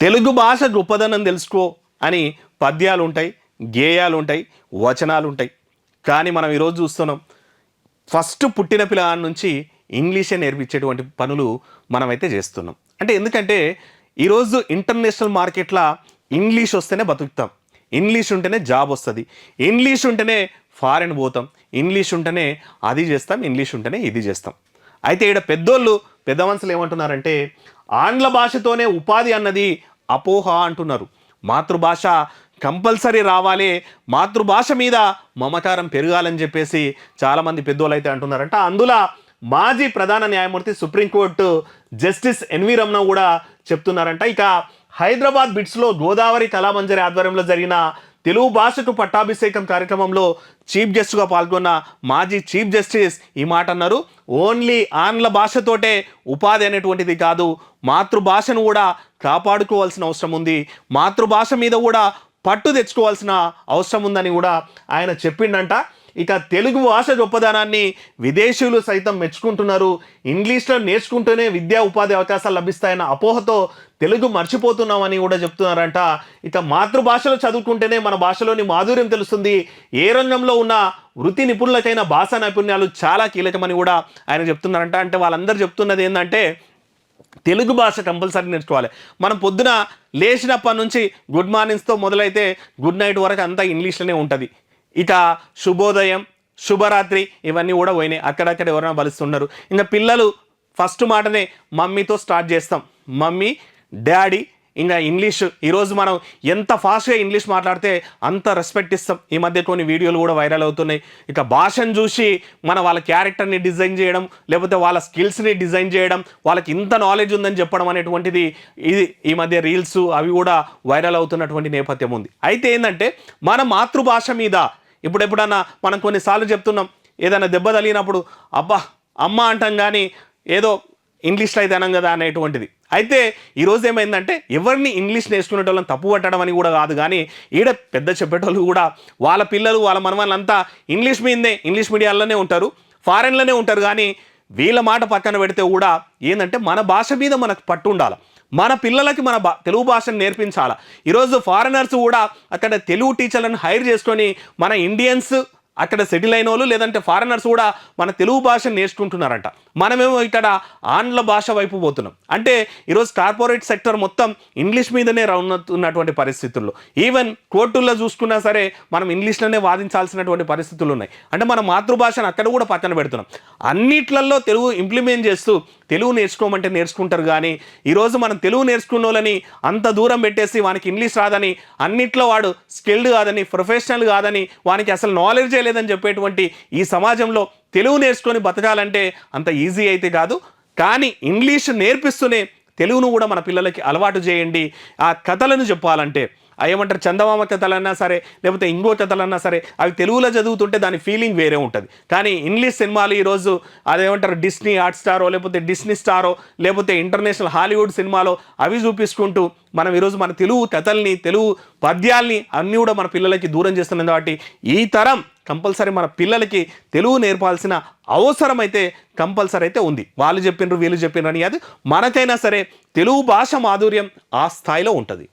తెలుగు భాష గొప్పదనం తెలుసుకో అని పద్యాలు ఉంటాయి గేయాలు ఉంటాయి వచనాలు ఉంటాయి కానీ మనం ఈరోజు చూస్తున్నాం ఫస్ట్ పుట్టిన పిల్లగాడి నుంచి ఇంగ్లీషే నేర్పించేటువంటి పనులు మనమైతే చేస్తున్నాం. అంటే ఎందుకంటే ఈరోజు ఇంటర్నేషనల్ మార్కెట్లో ఇంగ్లీష్ వస్తేనే బతుకుతాం. ఇంగ్లీష్ ఉంటేనే జాబ్ వస్తుంది. ఇంగ్లీష్ ఉంటేనే ఫారెన్ పోతాం. ఇంగ్లీష్ ఉంటేనే అది చేస్తాం. ఇంగ్లీష్ ఉంటేనే ఇది చేస్తాం. అయితే ఇక్కడ పెద్దోళ్ళు పెద్ద మనుషులు ఏమంటున్నారంటే ఆంగ్ల భాషతోనే ఉపాధి అన్నది అపోహ అంటున్నారు. మాతృభాష కంపల్సరీ రావాలి. మాతృభాష మీద మమకారం పెరగాలని చెప్పేసి చాలామంది పెద్దోళ్ళు అయితే అంటున్నారంట. అందులో మాజీ ప్రధాన న్యాయమూర్తి సుప్రీంకోర్టు జస్టిస్ ఎన్వి రమణ కూడా చెప్తున్నారంట. ఇక హైదరాబాద్ బిట్స్లో గోదావరి కళామంజరి ఆధ్వర్యంలో జరిగిన తెలుగు భాషకు పట్టాభిషేకం కార్యక్రమంలో చీఫ్ జస్టిస్గా పాల్గొన్న మాజీ చీఫ్ జస్టిస్ ఈ మాట అన్నారు. ఓన్లీ ఆంగ్ల భాషతోటే ఉపాధి అనేటువంటిది కాదు మాతృభాషను కూడా కాపాడుకోవాల్సిన అవసరం ఉంది. మాతృభాష మీద కూడా పట్టు తెచ్చుకోవాల్సిన అవసరం ఉందని కూడా ఆయన చెప్పిండంట. ఇక తెలుగు భాష గొప్పదనాన్ని విదేశీయులు సైతం మెచ్చుకుంటున్నారు. ఇంగ్లీష్లో నేర్చుకుంటూనే విద్యా ఉపాధి అవకాశాలు లభిస్తాయన్న అపోహతో తెలుగు మర్చిపోతున్నామని కూడా చెప్తున్నారంట. ఇక మాతృభాషలో చదువుకుంటేనే మన భాషలోని మాధుర్యం తెలుస్తుంది. ఏ రంగంలో ఉన్న వృత్తి నిపుణులకైన భాషా నైపుణ్యాలు చాలా కీలకమని కూడా ఆయన చెప్తున్నారంట. అంటే వాళ్ళందరూ చెప్తున్నది ఏంటంటే తెలుగు భాష కంపల్సరీ నేర్చుకోవాలి. మనం పొద్దున లేచినప్పటి నుంచి గుడ్ మార్నింగ్స్తో మొదలైతే గుడ్ నైట్ వరకు అంతా ఇంగ్లీష్లోనే ఉంటుంది. ఇక శుభోదయం శుభరాత్రి ఇవన్నీ కూడా పోయినాయి. అక్కడక్కడ ఎవరైనా బలుస్తున్నారు ఇంకా పిల్లలు ఫస్ట్ మాటనే మమ్మీతో స్టార్ట్ చేస్తాం. మమ్మీ డాడీ ఇంకా ఇంగ్లీష్. ఈరోజు మనం ఎంత ఫాస్ట్గా ఇంగ్లీష్ మాట్లాడితే అంత రెస్పెక్ట్ ఇస్తాం. ఈ మధ్య కొన్ని వీడియోలు కూడా వైరల్ అవుతున్నాయి. ఇక భాషను చూసి మన వాళ్ళ క్యారెక్టర్ని డిజైన్ చేయడం లేకపోతే వాళ్ళ స్కిల్స్ని డిజైన్ చేయడం వాళ్ళకి ఇంత నాలెడ్జ్ ఉందని చెప్పడం అనేటువంటిది ఇది ఈ మధ్య రీల్స్ అవి కూడా వైరల్ అవుతున్నటువంటి నేపథ్యం ఉంది. అయితే ఏంటంటే మన మాతృభాష మీద ఇప్పుడు ఎప్పుడన్నా మనం కొన్నిసార్లు చెప్తున్నాం ఏదైనా దెబ్బ తగిలినప్పుడు అబ్బా అమ్మ అంటాం కానీ ఏదో ఇంగ్లీష్లో అయితే అనం కదా అనేటువంటిది. అయితే ఈరోజు ఏమైందంటే ఎవరిని ఇంగ్లీష్ నేర్చుకునేటోళ్ళని తప్పు పట్టడం అని కూడా కాదు కానీ ఈడ పెద్ద చెప్పేటోళ్ళు కూడా వాళ్ళ పిల్లలు వాళ్ళ మనవాళ్ళంతా ఇంగ్లీష్ మీదే ఇంగ్లీష్ మీడియాల్లోనే ఉంటారు ఫారెన్లోనే ఉంటారు కానీ వీళ్ళ మాట పక్కన పెడితే కూడా ఏంటంటే మన భాష మీద మనకు పట్టు ఉండాలి. మన పిల్లలకి మన భా తెలుగు భాషను నేర్పించాలి. ఈరోజు ఫారినర్స్ కూడా అక్కడ తెలుగు టీచర్లను హైర్ చేసుకొని మన ఇండియన్స్ అక్కడ సెటిల్ అయిన వాళ్ళు లేదంటే ఫారినర్స్ కూడా మన తెలుగు భాషను నేర్చుకుంటున్నారంట. మనమేమో ఇక్కడ ఆంగ్ల భాష వైపు పోతున్నాం. అంటే ఈరోజు కార్పొరేట్ సెక్టర్ మొత్తం ఇంగ్లీష్ మీదనే ఉన్నటువంటి పరిస్థితుల్లో. ఈవెన్ కోర్టుల్లో చూసుకున్నా సరే మనం ఇంగ్లీష్లోనే వాదించాల్సినటువంటి పరిస్థితులు ఉన్నాయి. అంటే మన మాతృభాషను అక్కడ కూడా పక్కన పెడుతున్నాం. అన్నిట్లలో తెలుగు ఇంప్లిమెంట్ చేస్తూ తెలుగు నేర్చుకోమంటే నేర్చుకుంటారు కానీ ఈరోజు మనం తెలుగు నేర్చుకున్న వాళ్ళని అంత దూరం పెట్టేసి వానికి ఇంగ్లీష్ రాదని అన్నిట్లో వాడు స్కిల్డ్ కాదని ప్రొఫెషనల్ కాదని వానికి అసలు నాలెడ్జ్ లేదని చెప్పేటువంటి ఈ సమాజంలో తెలుగు నేర్చుకొని బతకాలంటే అంత ఈజీ అయితే కాదు. కానీ ఇంగ్లీష్ నేర్పిస్తూనే తెలుగును కూడా మన పిల్లలకి అలవాటు చేయండి. ఆ కథలను చెప్పాలంటే. ఏమంటారు చందమామ కథలన్నా సరే లేకపోతే ఇంకో కథలన్నా సరే అవి తెలుగులో చదువుతుంటే దాని ఫీలింగ్ వేరే ఉంటుంది. కానీ ఇంగ్లీష్ సినిమాలు ఈరోజు అదేమంటారు డిస్నీ హాట్ స్టారో లేకపోతే డిస్నీ స్టారో లేకపోతే ఇంటర్నేషనల్ హాలీవుడ్ సినిమాలో అవి చూపించుకుంటూ మనం ఈరోజు మన తెలుగు కథల్ని తెలుగు పద్యాల్ని అన్నీ కూడా మన పిల్లలకి దూరం చేస్తున్నాం కాబట్టి ఈ తరం కంపల్సరీ మన పిల్లలకి తెలుగు నేర్పాల్సిన అవసరం అయితే కంపల్సరీ అయితే ఉంది. వాళ్ళు చెప్పిండ్రు వీళ్ళు చెప్పిండ్రు అని అది మనకైనా సరే తెలుగు భాష మాధుర్యం ఆ స్థాయిలో ఉంటుంది.